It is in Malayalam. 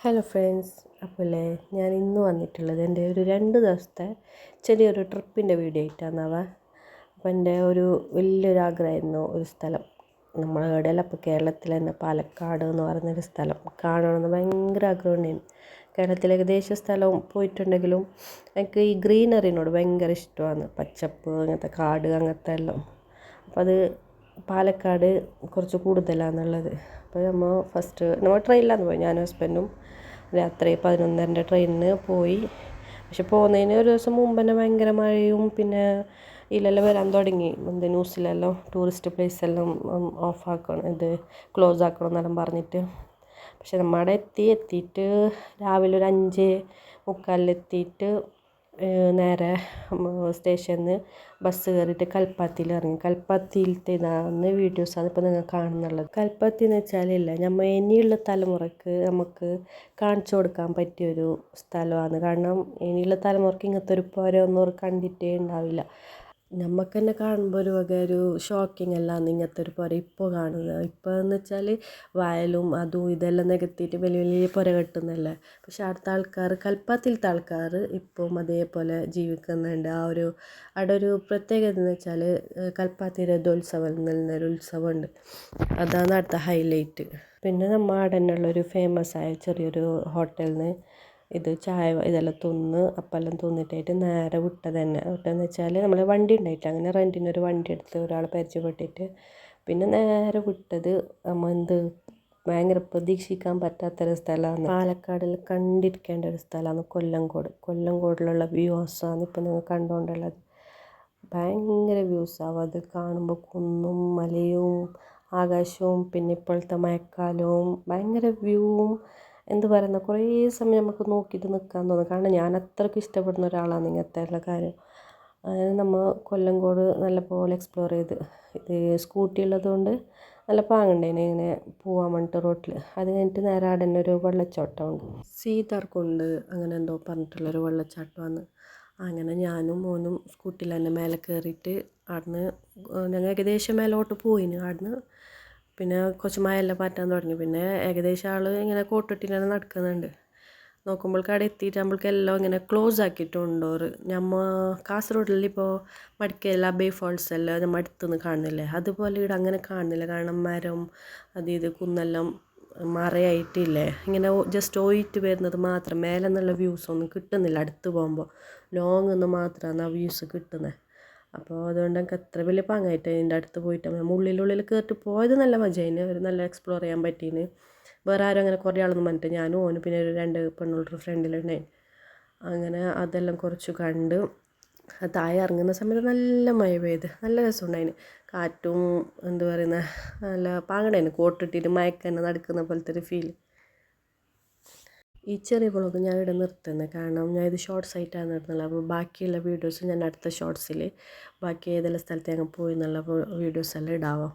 ഹലോ ഫ്രണ്ട്സ് അപ്പോൾ ഞാൻ ഇന്ന് വന്നിട്ടുള്ളത് എന്റെ ഒരു രണ്ട് ദിവസത്തെ ചെറിയൊരു ട്രിപ്പിന്റെ വീഡിയോ ആയിട്ടാണവ. അപ്പോൾ എന്റെ ഒരു വലിയൊരു ആഗ്രഹമായിരുന്നു ഒരു സ്ഥലം. നമ്മുടെ ഇവിടെയല്ല അപ്പോൾ കേരളത്തിൽ തന്നെ പാലക്കാട് എന്ന് പറയുന്നൊരു സ്ഥലം കാണണമെന്ന് ഭയങ്കര ആഗ്രഹമുണ്ടായിരുന്നു. കേരളത്തിലെ ഏകദേശം സ്ഥലവും പോയിട്ടുണ്ടെങ്കിലും എനിക്ക് ഈ ഗ്രീനറിനോട് ഭയങ്കര ഇഷ്ടമാണ്. പച്ചപ്പ് അങ്ങനത്തെ കാട് അങ്ങനത്തെ എല്ലാം. അപ്പോൾ അത് പാലക്കാട് കുറച്ച് കൂടുതലാണെന്നുള്ളത് അപ്പോൾ നമ്മൾ ഫസ്റ്റ് നമ്മൾ ട്രെയിനിലാണ് പോയി. ഞാനും ഹസ്ബൻഡും രാത്രി പതിനൊന്നരന്റെ ട്രെയിനിന് പോയി. പക്ഷെ പോകുന്നതിന് ഒരു ദിവസം മുമ്പ് തന്നെ ഭയങ്കര മഴയും പിന്നെ ഇതിലെല്ലാം വരാൻ തുടങ്ങി. എന്ത് ന്യൂസിലെല്ലാം ടൂറിസ്റ്റ് പ്ലേസ് എല്ലാം ഓഫ് ആക്കണം ഇത് ക്ലോസ് ആക്കണം എന്നെല്ലാം പറഞ്ഞിട്ട്. പക്ഷെ നമ്മുടെ എത്തി എത്തിയിട്ട് രാവിലെ ഒരു അഞ്ച് മുക്കാലിലെത്തിയിട്ട് നേരെ സ്റ്റേഷനിൽ നിന്ന് ബസ് കയറിയിട്ട് കൽപ്പാത്തിയിൽ ഇറങ്ങി കൽപ്പാത്തിയിലത്തെ ഇതാണ് വീഡിയോസാണ് ഇപ്പോൾ നിങ്ങൾ കാണുന്നുള്ളത്. കൽപ്പാത്തി എന്ന് വെച്ചാലില്ല നമ്മൾ ഇനിയുള്ള തലമുറയ്ക്ക് നമുക്ക് കാണിച്ചു കൊടുക്കാൻ പറ്റിയൊരു സ്ഥലമാണ്. കാരണം ഇനിയുള്ള തലമുറയ്ക്ക് ഇങ്ങനത്തെ ഒരു പുരയൊന്നും കണ്ടിട്ടേ ഉണ്ടാവില്ല. നമുക്ക് തന്നെ കാണുമ്പോൾ ഒരു വക ഒരു ഷോക്കിംഗ് എല്ലാം ഇങ്ങനത്തെ ഒരു പുര ഇപ്പോൾ കാണുന്നത്. ഇപ്പോൾ എന്ന് വെച്ചാൽ വയലും അതും ഇതെല്ലാം നികത്തിയിട്ട് വലിയ വലിയ പുര കെട്ടുന്നല്ലേ. പക്ഷെ അടുത്ത ആൾക്കാർ കൽപ്പാത്തിലത്തെ ആൾക്കാർ ഇപ്പം അതേപോലെ ജീവിക്കുന്നുണ്ട്. ആ ഒരു അവിടെ ഒരു പ്രത്യേകത എന്ന് വെച്ചാൽ കൽപ്പാത്തി രഥോത്സവം എന്നൊരു ഉത്സവമുണ്ട്. അതാണ് അടുത്ത ഹൈലൈറ്റ് പിന്നെ നമ്മൾ അവിടെ തന്നെയുള്ളൊരു ഫേമസ് ആയ ചെറിയൊരു ഹോട്ടലിൽ നിന്ന് ഇത് ചായ ഇതെല്ലാം തിന്ന് അപ്പെല്ലാം തിന്നിട്ടായിട്ട് നേരെ വിട്ടത് തന്നെ. വിട്ടതെന്ന് വെച്ചാൽ നമ്മൾ വണ്ടി ഉണ്ടായിട്ട് അങ്ങനെ റെന്റിനൊരു വണ്ടി എടുത്ത് ഒരാളെ പരിചയപ്പെട്ടിട്ട് പിന്നെ നേരെ വിട്ടത് നമ്മൾ എന്ത്? ഭയങ്കര പ്രതീക്ഷിക്കാൻ പറ്റാത്തൊരു സ്ഥലമാണ്. പാലക്കാടിൽ കണ്ടിരിക്കേണ്ട ഒരു സ്ഥലമാണ് കൊല്ലംകോട്. കൊല്ലംകോടിലുള്ള വ്യൂസാണ് ഇപ്പം നിങ്ങൾ കണ്ടുകൊണ്ടുള്ളത്. ഭയങ്കര വ്യൂസാവും അത് കാണുമ്പോൾ കുന്നും മലയും ആകാശവും പിന്നെ ഇപ്പോഴത്തെ മഴക്കാലവും ഭയങ്കര വ്യൂവും എന്ത് പറയുന്ന കുറേ സമയം നമുക്ക് നോക്കിയിട്ട് നിൽക്കാൻ തോന്നും. കാരണം ഞാൻ അത്രയ്ക്ക് ഇഷ്ടപ്പെടുന്ന ഒരാളാണ് ഇങ്ങനത്തെ ഉള്ള കാര്യം. അങ്ങനെ നമ്മൾ കൊല്ലങ്കോട് നല്ലപോലെ എക്സ്പ്ലോർ ചെയ്ത് ഇത് സ്കൂട്ടി ഉള്ളതുകൊണ്ട് നല്ല പാങ്ങുണ്ടായിന് ഇങ്ങനെ പോവാൻ വേണ്ടിയിട്ട് റോട്ടിൽ അത് കഴിഞ്ഞിട്ട് നേരെ അവിടെ തന്നെ ഒരു വെള്ളച്ചാട്ടമുണ്ട്. സീതാർക്കുണ്ട് അങ്ങനെ എന്തോ പറഞ്ഞിട്ടുള്ളൊരു വെള്ളച്ചാട്ടമാണ്. അങ്ങനെ ഞാനും മോനും സ്കൂട്ടിയിൽ തന്നെ മേലെ കയറിയിട്ട് അവിടുന്ന് ഞങ്ങൾ ഏകദേശം മേലോട്ട് പോയിന്. അവിടുന്ന് പിന്നെ കുറച്ച് മഴയെല്ലാം പാറ്റാൻ തുടങ്ങി. പിന്നെ ഏകദേശം ആൾ ഇങ്ങനെ കോട്ടിട്ടിങ്ങനെ നടക്കുന്നുണ്ട്. നോക്കുമ്പോൾ അവിടെ എത്തിയിട്ടാകുമ്പോൾക്ക് എല്ലാം ഇങ്ങനെ ക്ലോസ് ആക്കിയിട്ടുണ്ട് ഡോറ് നമ്മ കാസർഗോഡിൽ ഇപ്പോൾ മടിക്കൽ ബേ ഫോൾസ് എല്ലാം നമ്മൾ അടുത്തുനിന്ന് കാണുന്നില്ലേ? അതുപോലെ ഇവിടെ അങ്ങനെ കാണുന്നില്ല. കാരണം മരം അത് ഇത് കുന്നെല്ലാം മറയായിട്ടില്ലേ? ഇങ്ങനെ ജസ്റ്റ് ഓയിട്ട് വരുന്നത് മാത്രം. മേലെ നിന്നുള്ള വ്യൂസ് ഒന്നും കിട്ടുന്നില്ല അടുത്ത് പോകുമ്പോൾ ലോങ്ങിൽ നിന്ന് മാത്രമാണ് ആ വ്യൂസ് കിട്ടുന്നത് അപ്പോൾ അതുകൊണ്ട് എനിക്ക് അത്ര വലിയ പാങ്ങായിട്ട് അതിന്റെ അടുത്ത് പോയിട്ട് നമ്മൾ ഉള്ളിലുള്ളിൽ കയറിട്ട് പോയത് നല്ല മജയിന് ഒരു നല്ല എക്സ്പ്ലോർ ചെയ്യാൻ പറ്റീന്. വേറെ ആരും അങ്ങനെ കുറേ ആളൊന്നും പറഞ്ഞിട്ട് ഞാനും ഓനും പിന്നെ ഒരു രണ്ട് പെണ്ണുള്ളൊരു ഫ്രണ്ടിലുണ്ടായി അങ്ങനെ അതെല്ലാം കുറച്ച് കണ്ട് താഴെ ഇറങ്ങുന്ന സമയത്ത് നല്ല മഴ പെയ്ത്. നല്ല രസമുണ്ടായിന് കാറ്റും എന്താ പറയുന്ന നല്ല പാങ്ങണേനു കോട്ടിട്ടിട്ട് മയക്കന്നെ നടക്കുന്ന പോലത്തെ ഒരു ഫീൽ ഈ ചെറിയ വ്ളോഗ് ഞാൻ ഇവിടെ നിർത്തുന്നത് കാരണം ഞാൻ ഇത് ഷോർട്സ് ആയിട്ടാണ് നിർത്തുന്നത് അപ്പോൾ ബാക്കിയുള്ള വീഡിയോസ് ഞാൻ അടുത്ത ഷോർട്സിൽ ബാക്കി ഏതെല്ലാം സ്ഥലത്ത് ഞങ്ങൾ പോയി എന്നുള്ള വീഡിയോസ് എല്ലാം ഇടാവാം?